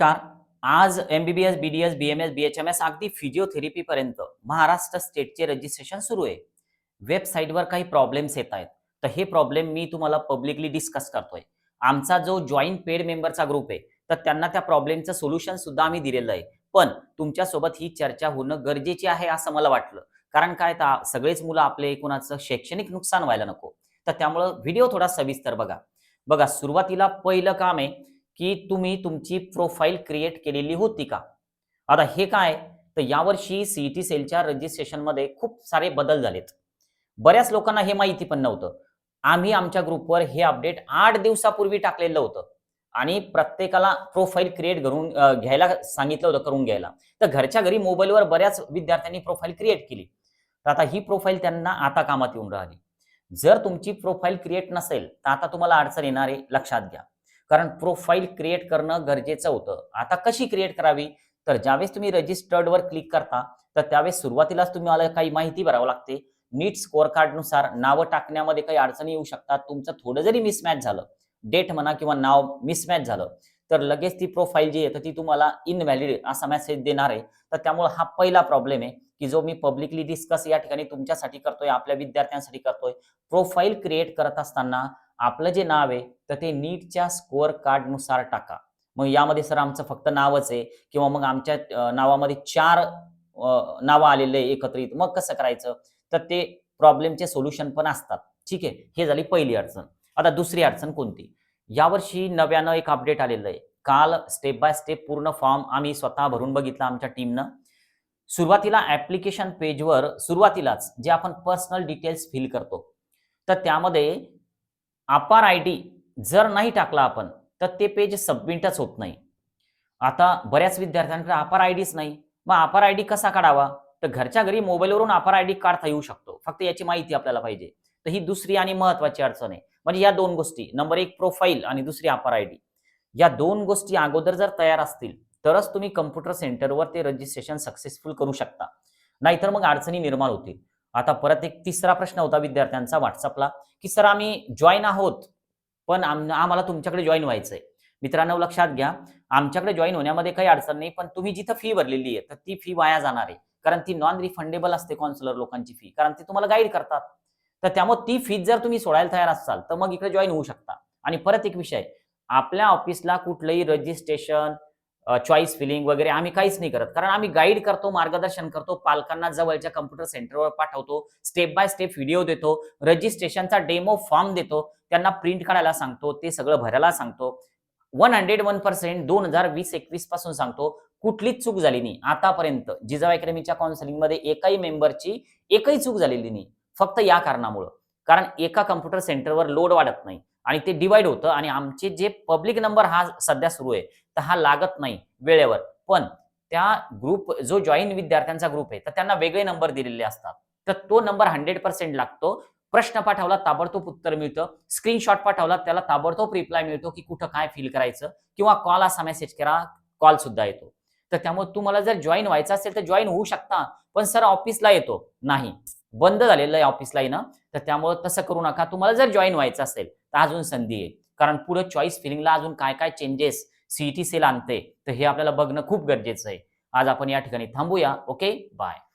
नमस्कार. आज M B B S B D S B M S B H M S अगदी physiotherapy पर्यंत Maharashtra स्टेटचे registration सुरू आहे. वेबसाईटवर काही प्रॉब्लेम्स येत आहेत. तर हे प्रॉब्लेम मी तुम्हाला पब्लिकली डिस्कस करतोय. आमचा जो जॉईंट पेड मेंबरचा ग्रुप आहे तर त्यांना त्या प्रॉब्लेमचं सोल्युशन सुद्धा आम्ही दिलेलं आहे. पण तुमच्यासोबत ही चर्चा होणं गरजेची आहे असं मला वाटलं. कारण काय तर सगळेच मुलं आपले एकूणाचं शैक्षणिक नुकसान व्हायला नको. तर त्यामुळं व्हिडिओ थोडा सविस्तर बघा. बघा सुरुवातीला पहिलं काम आहे की तुम्ही तुमची प्रोफाईल क्रिएट केलेली होती का? आता हे काय? तर यावर्षी सीईटी सेलच्या रजिस्ट्रेशनमध्ये खूप सारे बदल झालेत. बऱ्याच लोकांना हे माहिती पण नव्हतं. आम्ही आमच्या ग्रुपवर हे अपडेट आठ दिवसापूर्वी टाकलेलं होतं. आणि प्रत्येकाला प्रोफाईल क्रिएट करून घ्यायला सांगितलं होतं करून घ्यायला. तर घरच्या घरी मोबाईलवर बऱ्याच विद्यार्थ्यांनी प्रोफाईल क्रिएट केली. तर आता ही प्रोफाईल त्यांना आता कामात येऊन राहिली. जर तुमची प्रोफाईल क्रिएट नसेल तर आता तुम्हाला अडचण येणार आहे लक्षात घ्या. कारण प्रोफाईल क्रिएट करणं गरजेचं होतं. आता कशी क्रिएट करावी? तर ज्यावेळेस तुम्ही रजिस्टर्डवर क्लिक करता तर त्यावेळेस सुरुवातीलाच तुम्हाला काही माहिती भरावं लागते. नीट स्कोअर कार्डनुसार नावं टाकण्यामध्ये काही अडचणी येऊ शकतात. तुमचं थोडं जरी मिसमॅच झालं डेट म्हणा किंवा नाव मिसमॅच झालं तर लगेच ती प्रोफाईल जी आहे तर ती तुम्हाला इनव्हॅलिड असा मेसेज देणार आहे. तर त्यामुळे हा पहिला प्रॉब्लेम आहे की जो मी पब्लिकली डिस्कस या ठिकाणी तुमच्यासाठी करतोय आपल्या विद्यार्थ्यांसाठी करतोय. प्रोफाईल क्रिएट करत असताना आपलं जे नाव आहे तर ते नीटच्या स्कोअर कार्डनुसार टाका. मग यामध्ये सर आमचं फक्त नावच आहे किंवा मग आमच्या नावामध्ये चार नावं आलेले आहे एकत्रित. मग कसं करायचं? तर ते प्रॉब्लेमचे सोल्युशन पण असतात. ठीक आहे? हे झाली पहिली अडचण. आता दुसरी अडचण कोणती? यावर्षी नव्यानं एक अपडेट आलेलं आहे. काल स्टेप बाय स्टेप पूर्ण फॉर्म आम्ही स्वतः भरून बघितला आमच्या टीमनं सुरुवातीला ऍप्लिकेशन पेजवर सुरुवातीलाच जे आपण पर्सनल डिटेल्स फिल करतो तर त्यामध्ये अपार आय डी जर नाही टाकला आपण तर ते पेज सबमिटच होत नाही. आता बऱ्याच विद्यार्थ्यांकडे अपार आय डीच नाही. मग अपार आय डी कसा काढावा? तर घरच्या घरी मोबाईलवरून अपार आय डी काढता येऊ शकतो. फक्त याची माहिती आपल्याला पाहिजे. तर ही दुसरी आणि महत्वाची अडचण आहे. म्हणजे या दोन गोष्टी नंबर एक प्रोफाईल आणि दुसरी अपार आय डी. या दोन गोष्टी अगोदर जर तयार असतील तरच तुम्ही कम्प्युटर सेंटरवर ते रजिस्ट्रेशन सक्सेसफुल करू शकता. नाहीतर मग अडचणी निर्माण होतील. आता परत एक तिसरा प्रश्न होता विद्यार्थ्यांचा व्हॉट्सअपला की सर आम्ही जॉईन आहोत पण आम- आम्हाला तुमच्याकडे जॉईन व्हायचंय. मित्रांनो लक्षात घ्या आमच्याकडे जॉईन होण्यामध्ये काही अडचण नाही पण तुम्ही जिथं फी भरलेली आहे तर ती फी वाया जाणार आहे कारण ती नॉन रिफंडेबल असते कॉन्सलर लोकांची फी कारण ते तुम्हाला गाईड करतात. तर त्यामुळे ती फी जर तुम्ही सोडायला तयार असाल तर मग इकडे जॉईन होऊ शकता. आणि परत एक विषय आपल्या ऑफिसला कुठलंही रजिस्ट्रेशन चॉईस फिलिंग वगैरे आम्ही काहीच नाही करत. कारण आम्ही गाईड करतो मार्गदर्शन करतो पालकांना जवळच्या कम्प्युटर सेंटरवर पाठवतो स्टेप बाय स्टेप व्हिडिओ देतो रजिस्ट्रेशनचा डेमो फॉर्म देतो त्यांना प्रिंट काढायला सांगतो ते सगळं भरायला सांगतो. वन हंड्रेड वन पर्सेंट दोन हजार वीस एकवीसपासून सांगतो कुठलीच चूक झाली नाही. आतापर्यंत जिजाऊ अकॅडमीच्या काउन्सिलिंगमध्ये एकाही मेंबरची एकही चूक झालेली नाही. फक्त या कारणामुळं. कारण एका कम्प्युटर सेंटरवर लोड वाढत नाही. आणि ते डिवाइड होतं आणि आमचे जे पब्लिक नंबर हा सध्या सुरू आहे तर हा लागत नाही वेळेवर. पण त्या ग्रुप जो जॉईन विद्यार्थ्यांचा ग्रुप आहे तर त्यांना वेगळे नंबर दिलेले असतात. तर तो नंबर हंड्रेड पर्सेंट लागतो. प्रश्न पाठवला ताबडतोब उत्तर मिळतं. स्क्रीनशॉट पाठवला त्याला ताबडतोब रिप्लाय मिळतो की कुठं काय फील करायचं किंवा कॉल असा मेसेज करा कॉल सुद्धा येतो. तर त्यामुळे तुम्हाला जर जॉईन व्हायचं असेल तर जॉईन होऊ शकता पण सर ऑफिसला येतो नाही. बंद झालेलं आहे ऑफिसला येणं तर त्यामुळे तसं करू नका. तुम्हाला जर जॉईन व्हायचं असेल तर अजून संधी आहे. कारण पुढे चॉईस फिलिंगला अजून काय काय चेंजेस सीईटी सेल आणते तर हे आपल्याला बघणं खूप गरजेचं आहे. आज आपण या ठिकाणी थांबूया ओके बाय